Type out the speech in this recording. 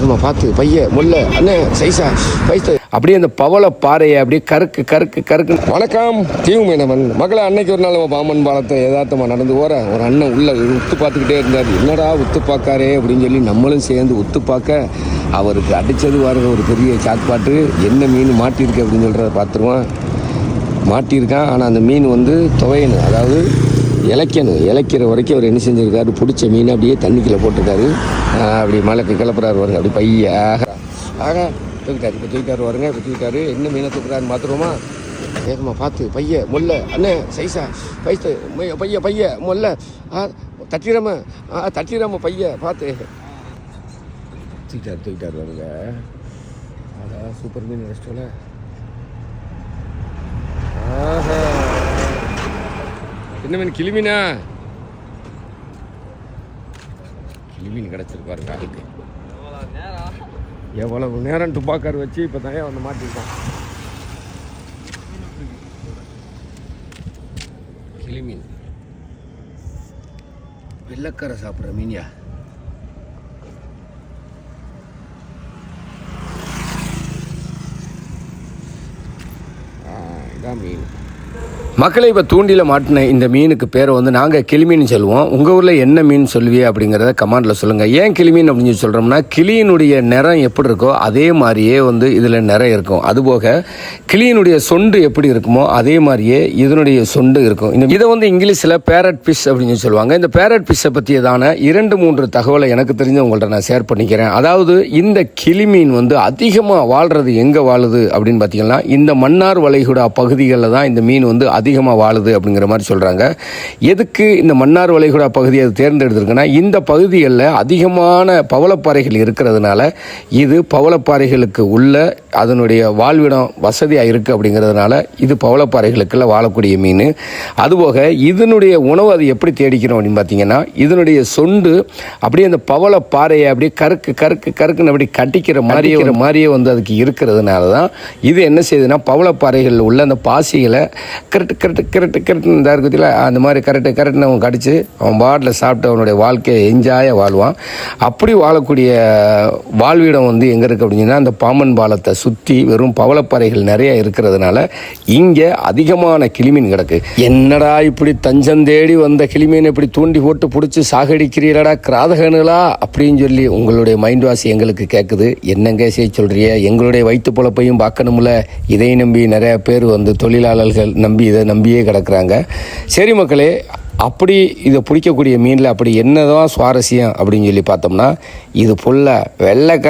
வேகமாக பார்த்து பைய முல்ல அண்ணே சைஸா பைத்து அப்படியே அந்த பவள பாறையை அப்படியே கருக்கு கருக்கு கருக்கு வணக்கம் தீவு மீனவன். மகளே அன்னைக்கு ஒரு நாள் பாம்பன் பாலத்தை யதார்த்தமாக நடந்து போற ஒரு அண்ணன் உள்ள உத்து பார்த்துக்கிட்டே இருந்தார். என்னடா உத்து பார்க்காரே அப்படின்னு சொல்லி நம்மளும் சேர்ந்து உத்து பார்க்க அவருக்கு அடித்தது பாருங்க ஒரு பெரிய சாட்பாட்டு என்ன மீன் மாட்டியிருக்கு அப்படின்னு சொல்கிறத பார்த்துருவோம். மாட்டியிருக்கான் ஆனால் அந்த மீன் வந்து துவையணும். அதாவது இலைக்கணும். இலைக்கிற வரைக்கும் அவர் என்ன செஞ்சிருக்காரு? பிடிச்ச மீன் அப்படியே தண்ணிக்குள்ளே போட்டிருக்காரு. அப்படி மலைக்கு கிளப்புறாரு வருங்க அப்படி பைய. ஆக ஆக தூக்கிட்டாரு. இப்போ தூக்கிட்டாரு வருங்க இப்போ தூக்கிட்டாரு. என்ன மீனை தூக்குறாருன்னு பார்த்துருவோமா வேகமாக பார்த்து பைய முல்ல. அண்ணே சைஸா பைத்து மை- பைய பைய முல்ல. ஆ தட்டிடாம ஆ தட்டிடாம பைய பார்த்து தூக்கிட்டாரு தூக்கிட்டாரு வருங்க அதான் சூப்பர் மீன் ரெஸ்டோல என்ன மீன் கிளிமீனா கிளிமீன் கிடச்சிருப்பாருங்க ஆளுக்கு எவ்வளவு நேரம் துப்பாக்கார் வச்சு இப்போ தான் வந்து மாட்டிருக்கான். கிளிமீன். வெள்ளக்கரை சாப்பிட்ற மீனியா? இதான் மீன். மக்களை இப்போ தூண்டில மாட்டின இந்த மீனுக்கு பேரை வந்து நாங்கள் கிளிமீன் சொல்லுவோம். உங்கள் ஊரில் என்ன மீன் சொல்லுவீ அப்படிங்கிறத கமாண்டில் சொல்லுங்கள் ஏன் கிளிமீன் அப்படின்னு சொல்லி சொல்கிறோம்னா கிளியினுடைய நிறம் எப்படி இருக்கோ அதே மாதிரியே வந்து இதில் நிறம் இருக்கும். அதுபோக கிளியினுடைய சொண்டு எப்படி இருக்குமோ அதே மாதிரியே இதனுடைய சொண்டு இருக்கும். இந்த இதை வந்து இங்கிலீஷில் பேரட் ஃபிஷ் அப்படின்னு சொல்லி சொல்லுவாங்க. இந்த பேரட் ஃபிஷ்ஷை பற்றியதான இரண்டு மூன்று தகவலை எனக்கு தெரிஞ்ச உங்கள்கிட்ட நான் ஷேர் பண்ணிக்கிறேன். அதாவது இந்த கிளிமீன் வந்து அதிகமாக வாழ்கிறது எங்கே வாழுது அப்படின்னு பார்த்தீங்கன்னா இந்த மன்னார் வளைகுடா பகுதிகளில் தான் இந்த மீன் வந்து அதிகமாக வாழுது அப்படிங்கிற மாதிரி சொல்கிறாங்க எதுக்கு இந்த மன்னார் வளைகுடா பகுதியை அது தேர்ந்தெடுத்திருக்குன்னா இந்த பகுதிகளில் அதிகமான பவளப்பாறைகள் இருக்கிறதுனால இது பவளப்பாறைகளுக்கு உள்ள அதனுடைய வாழ்விடம் வசதியாக இருக்குது அப்படிங்கிறதுனால இது பவளப்பாறைகளுக்குள்ள வாழக்கூடிய மீன். அதுபோக இதனுடைய உணவு அது எப்படி தேடிக்கிறோம் அப்படின்னு பார்த்தீங்கன்னா இதனுடைய சொண்டு அப்படியே அந்த பவளப்பாறையை அப்படியே கருக்கு கருக்கு கருக்குன்னு அப்படி கட்டிக்கிற மாதிரியே மாதிரியே வந்து அதுக்கு இருக்கிறதுனால தான் இது என்ன செய்யுதுன்னா பவளப்பாறைகளில் உள்ள அந்த பாசிகளை கரெக்ட் கரெக்ட் கரெக்ட் கரெக்ட் இந்த இருக்குதுல அந்த மாதிரி கரெக்டு கரெக்ட்னு அவன் கடிச்சு அவன் பாட்டில் சாப்பிட்டு அவனுடைய வாழ்க்கையை என்ஜாயாக வாழ்வான். அப்படி வாழக்கூடிய வாழ்விடம் வந்து எங்கே இருக்குது அப்படின்னா அந்த பாம்பன் பாலத்தை சுற்றி வெறும் பவளப்பாறைகள் நிறைய இருக்கிறதுனால இங்கே அதிகமான கிளிமீன் கிடக்கு. என்னடா இப்படி தஞ்சம் தேடி வந்த கிளிமீன் இப்படி தூண்டி போட்டு பிடிச்சி சாகடிக்கிறீரடா கிராதகனுகளா அப்படின்னு சொல்லி உங்களுடைய மைண்ட் வாசி எங்களுக்கு கேட்குது என்னங்க செய்ய சொல்கிறிய எங்களுடைய வயிற்று பொழப்பையும் பார்க்கணும்ல? இதை நம்பி நிறையா பேர் வந்து தொழிலாளர்கள் நம்பி இதை நம்பியே கிடக்குறாங்க. சரி மக்களே அப்படி இதை பிடிக்கக்கூடிய மீனில் அப்படி என்னதான் சுவாரஸ்யம் அப்படின்னு சொல்லி பார்த்தோம்னா இது புல்ல வெள்ளை